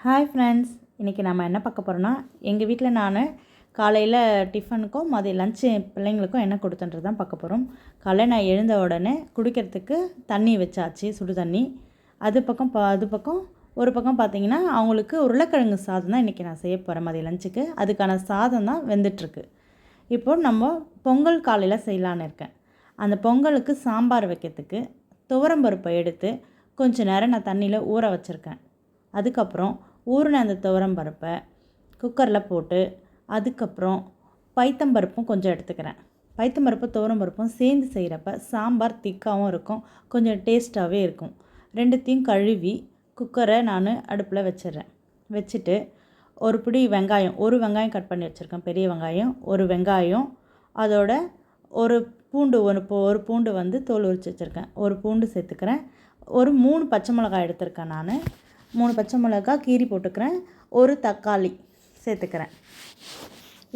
Hi friends இன்றைக்கி நம்ம என்ன பார்க்க போகிறோன்னா எங்கள் வீட்டில் நான் காலையில் டிஃபனுக்கும் மதிய லஞ்சு பிள்ளைங்களுக்கும் என்ன கொடுத்துன்றது தான் பார்க்க போகிறோம் காலையில் நான் எழுந்த உடனே குடிக்கிறதுக்கு தண்ணி வச்சாச்சு சுடு தண்ணி. அது பக்கம் பா அது பக்கம் ஒரு பக்கம் பார்த்தீங்கன்னா அவங்களுக்கு உருளைக்கிழங்கு சாதம் தான் இன்றைக்கி நான் செய்ய போகிறேன் மதிய லஞ்சுக்கு அதுக்கான சாதம் தான் வெந்துட்டுருக்கு. இப்போ நம்ம பொங்கல் காலையில் செய்யலான்னு இருக்கேன். அந்த பொங்கலுக்கு சாம்பார் வைக்கிறதுக்கு துவரம்பருப்பை எடுத்து கொஞ்சம் நேரம் நான் தண்ணியில் ஊற வச்சுருக்கேன். அதுக்கப்புறம் ஊறின அந்த துவரம் பருப்பை குக்கரில் போட்டு அதுக்கப்புறம் பைத்தம்பருப்பும் கொஞ்சம் எடுத்துக்கிறேன். பைத்தம்பருப்பு துவரம் பருப்பும் சேர்ந்து செய்கிறப்ப சாம்பார் திக்காகவும் இருக்கும் கொஞ்சம் டேஸ்ட்டாகவே இருக்கும். ரெண்டுத்தையும் கழுவி குக்கரை நான் அடுப்பில் வச்சிடுறேன். வச்சுட்டு ஒரு பிடி வெங்காயம் ஒரு வெங்காயம் கட் பண்ணி வச்சுருக்கேன் பெரிய வெங்காயம் ஒரு வெங்காயம் அதோட ஒரு பூண்டு ஒரு பூ ஒரு பூண்டு வந்து தோல் உரித்து வச்சுருக்கேன் ஒரு பூண்டு சேர்த்துக்கிறேன். ஒரு மூணு பச்சை மிளகாய் எடுத்திருக்கேன் நான். மூணு பச்சை மிளகாய் கீரி போட்டுக்கிறேன். ஒரு தக்காளி சேர்த்துக்கிறேன்.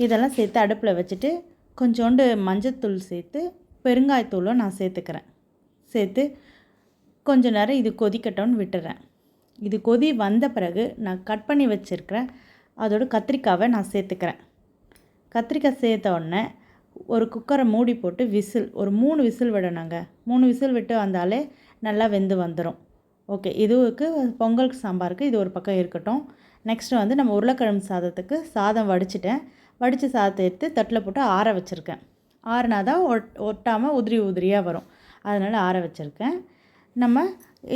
இதெல்லாம் சேர்த்து அடுப்பில் வச்சுட்டு கொஞ்சோண்டு மஞ்சத்தூள் சேர்த்து பெருங்காயத்தூளும் நான் சேர்த்துக்கிறேன். சேர்த்து கொஞ்ச நேரம் இது கொதிக்கட்டும்னு விட்டுறேன். இது கொதி வந்த பிறகு நான் கட் பண்ணி வச்சுருக்கிறேன் அதோட கத்திரிக்காவை நான் சேர்த்துக்கிறேன். கத்திரிக்காய் சேர்த்த உடனே ஒரு குக்கரை மூடி போட்டு விசில் ஒரு மூணு விசில் விடணுங்க. மூணு விசில் விட்டு வந்தாலே நல்லா வெந்து வந்துடும் ஓகே இதுவுக்கு பொங்கல் சாம்பாருக்கு இது ஒரு பக்கம் இருக்கட்டும். நெக்ஸ்ட்டு வந்து நம்ம உருளைக்கிழங்கு சாதத்துக்கு சாதம் வடிச்சிட்டேன். வடித்த சாதத்தை எடுத்து தட்டில் போட்டு ஆற வச்சுருக்கேன். ஆறுனா தான் ஒட் ஒட்டாமல் உதிரி உதிரியாக வரும். அதனால் ஆற வச்சுருக்கேன். நம்ம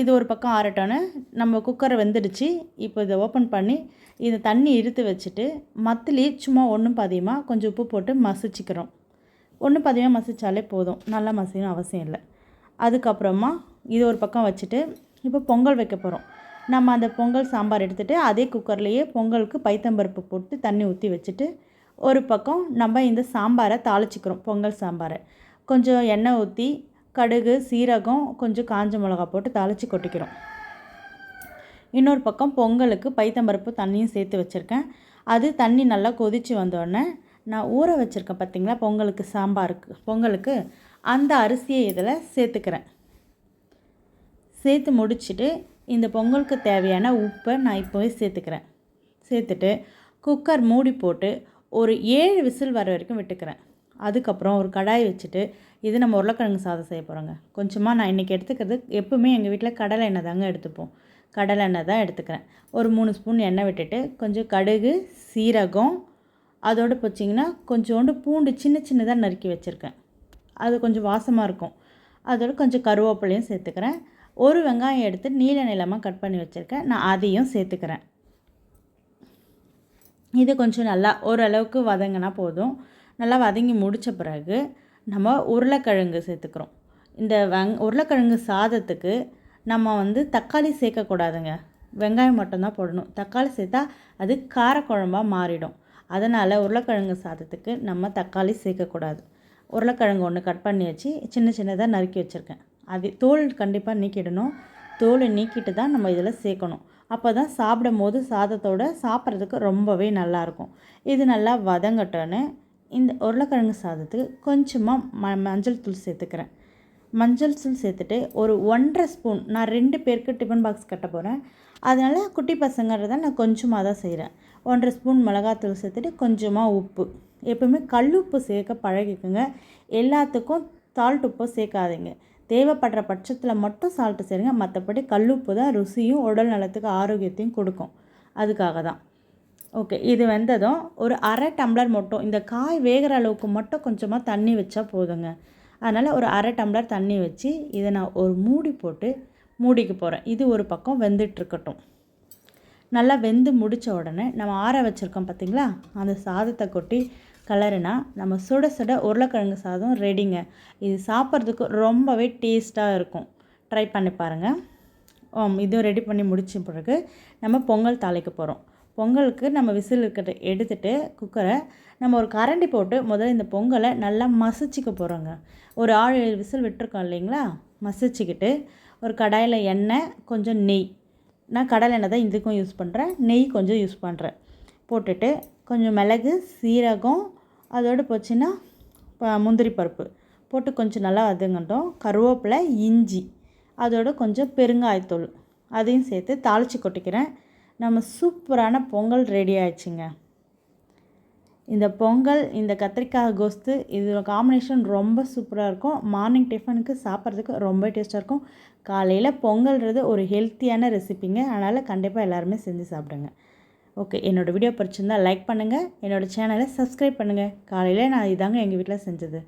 இது ஒரு பக்கம் ஆறட்டோன்னு நம்ம குக்கரை வெந்துடுச்சு. இப்போ இதை ஓப்பன் பண்ணி இதை தண்ணி இழுத்து வச்சுட்டு மத்திலே சும்மா ஒன்றும் பாதியமாக கொஞ்சம் உப்பு போட்டு மசிச்சுக்கிறோம். ஒன்று பாதியமாக மசித்தாலே போதும். நல்லா மசியணும் அவசியம் இல்லை. அதுக்கப்புறமா இது ஒரு பக்கம் வச்சுட்டு இப்போ பொங்கல் வைக்க போகிறோம் நம்ம அந்த பொங்கல் சாம்பார் எடுத்துகிட்டு அதே குக்கர்லேயே பொங்கலுக்கு பைத்தம்பருப்பு போட்டு தண்ணி ஊற்றி வச்சுட்டு ஒரு பக்கம் நம்ம இந்த சாம்பாரை தாளிச்சிக்கிறோம் பொங்கல் சாம்பாரை. கொஞ்சம் எண்ணெய் ஊற்றி கடுகு சீரகம் கொஞ்சம் காஞ்ச மிளகா போட்டு தாளித்து கொட்டிக்கிறோம். இன்னொரு பக்கம் பொங்கலுக்கு பைத்தம்பருப்பு தண்ணியும் சேர்த்து வச்சுருக்கேன். அது தண்ணி நல்லா கொதித்து வந்தோடனே நான் ஊற வச்சுருக்கேன் பார்த்திங்களா பொங்கலுக்கு சாம்பாருக்கு பொங்கலுக்கு அந்த அரிசியை இதில் சேர்த்துக்கிறேன். சேர்த்து முடிச்சுட்டு இந்த பொங்கலுக்கு தேவையான உப்பை நான் இப்போவே சேர்த்துக்கிறேன். சேர்த்துட்டு குக்கர் மூடி போட்டு ஒரு ஏழு விசில் வர வரைக்கும் விட்டுக்கிறேன். அதுக்கப்புறம் ஒரு கடாய் வச்சுட்டு இது நம்ம உருளைக்கிழங்கு சாதம் செய்ய போகிறோங்க கொஞ்சமாக நான் இன்றைக்கி எடுத்துக்கிறது எப்பவுமே எங்கள் வீட்டில் கடலை எண்ணெய் தாங்க எடுத்துப்போம். கடலை எண்ணெய் தான் எடுத்துக்கிறேன். ஒரு மூணு ஸ்பூன் எண்ணெய் விட்டுட்டு கொஞ்சம் கடுகு சீரகம் அதோடு போச்சிங்கன்னா கொஞ்சோண்டு பூண்டு சின்ன சின்னதாக நறுக்கி வச்சுருக்கேன். அது கொஞ்சம் வாசமாக இருக்கும். அதோட கொஞ்சம் கருவேப்பிலையும் சேர்த்துக்கிறேன். ஒரு வெங்காயம் எடுத்து நீல நிலமாக கட் பண்ணி வச்சுருக்கேன். நான் அதையும் சேர்த்துக்கிறேன். இது கொஞ்சம் நல்லா ஓரளவுக்கு வதங்கினா போதும். நல்லா வதங்கி முடித்த பிறகு நம்ம உருளைக்கிழங்கு சேர்த்துக்கிறோம். இந்த வெங் உருளைக்கிழங்கு சாதத்துக்கு நம்ம வந்து தக்காளி சேர்க்கக்கூடாதுங்க. வெங்காயம் மட்டும்தான் போடணும். தக்காளி சேர்த்தா அது காரக்குழம்பாக மாறிடும். அதனால் உருளைக்கிழங்கு சாதத்துக்கு நம்ம தக்காளி சேர்க்கக்கூடாது. உருளைக்கிழங்கு ஒன்று கட் பண்ணி வச்சு சின்ன சின்னதாக நறுக்கி வச்சுருக்கேன். அது தோல் கண்டிப்பாக நீக்கிடணும். தோலை நீக்கிட்டு தான் நம்ம இதில் சேர்க்கணும். அப்போ தான் சாப்பிடும் போது சாதத்தோட சாப்பிட்றதுக்கு ரொம்பவே நல்லாயிருக்கும் இது நல்லா வதங்கட்டோன்னு இந்த உருளைக்கிழங்கு சாதத்துக்கு கொஞ்சமாக ம மஞ்சள் தூள் சேர்த்துக்கிறேன். மஞ்சள் தூள் சேர்த்துட்டு ஒரு ஒன்றரை ஸ்பூன் நான் ரெண்டு பேருக்கு டிஃபன் பாக்ஸ் கட்ட போகிறேன் அதனால் குட்டி பசங்கிறத நான் கொஞ்சமாக தான் செய்கிறேன் ஒன்றரை ஸ்பூன் மிளகாத்தூள் சேர்த்துட்டு கொஞ்சமாக உப்பு. எப்பவுமே கல் உப்பு சேர்க்க பழகிக்குங்க. எல்லாத்துக்கும் சால்ட் உப்பு சேர்க்காதீங்க. தேவைப்படுற பட்சத்தில் மட்டும் சால்ட்டு சேருங்க. மற்றபடி கல்லுப்பு தான் ருசியும் உடல் நலத்துக்கு ஆரோக்கியத்தையும் கொடுக்கும். அதுக்காக தான். ஓகே இது வெந்ததும் ஒரு அரை டம்ளர் மட்டும் இந்த காய் வேகிற அளவுக்கு மட்டும் கொஞ்சமாக தண்ணி வச்சா போதுங்க. அதனால் ஒரு அரை டம்ளர் தண்ணி வச்சு இதை நான் ஒரு மூடி போட்டு மூடிக்க போகிறேன் இது ஒரு பக்கம் வெந்துட்டுருக்கட்டும் நல்லா வெந்து முடித்த உடனே நம்ம ஆற வச்சுருக்கோம் பார்த்திங்களா அந்த சாதத்தை கொட்டி கலருனா நம்ம சுட சுட உருளைக்கிழங்கு சாதம் ரெடிங்க இது சாப்பிட்றதுக்கு ரொம்பவே டேஸ்ட்டாக இருக்கும். ட்ரை பண்ணி பாருங்கள் இதுவும் ரெடி பண்ணி முடித்த பிறகு நம்ம பொங்கல் தாளிக்க போகிறோம் பொங்கலுக்கு நம்ம விசில் இருக்கிறத எடுத்துகிட்டு குக்கரை நம்ம ஒரு கரண்டி போட்டு முதல்ல இந்த பொங்கலை நல்லா மசிச்சிக்க போகிறோங்க ஒரு ஆறு ஏழு விசில் விட்டுருக்கோம் இல்லைங்களா? மசிச்சுக்கிட்டு ஒரு கடாயில் எண்ணெய் கொஞ்சம் நெய். நான் கடலை எண்ணெய் தான் இதுக்கும் யூஸ் பண்ணுறேன் நெய் கொஞ்சம் யூஸ் பண்ணுறேன் போட்டுட்டு கொஞ்சம் மிளகு சீரகம் அதோடு போச்சுன்னா முந்திரி பருப்பு. போட்டு கொஞ்சம் நல்லா வதங்கட்டும். கருவேப்பிலை இஞ்சி அதோட கொஞ்சம் பெருங்காயத்தூள். அதையும் சேர்த்து தாளித்து கொட்டிக்கிறேன். நம்ம சூப்பரான பொங்கல் ரெடி ஆயிடுச்சுங்க. இந்த பொங்கல் இந்த கத்திரிக்காய் கோஸ்து இதோட காம்பினேஷன் ரொம்ப சூப்பராக இருக்கும். மார்னிங் டிஃபனுக்கு சாப்பிட்றதுக்கு ரொம்ப டேஸ்ட்டாக இருக்கும். காலையில் பொங்கல்ன்றது ஒரு ஹெல்த்தியான ரெசிபிங்க அதனால் கண்டிப்பாக எல்லாருமே செஞ்சு சாப்பிடுங்க. ஓகே என்னோடய வீடியோ பிடிச்சிருந்தால் லைக் பண்ணுங்கள் என்னோடய சேனலை சப்ஸ்கிரைப் பண்ணுங்கள் காலையில் நான் இதாங்க எங்கள் வீட்டில் செஞ்சது.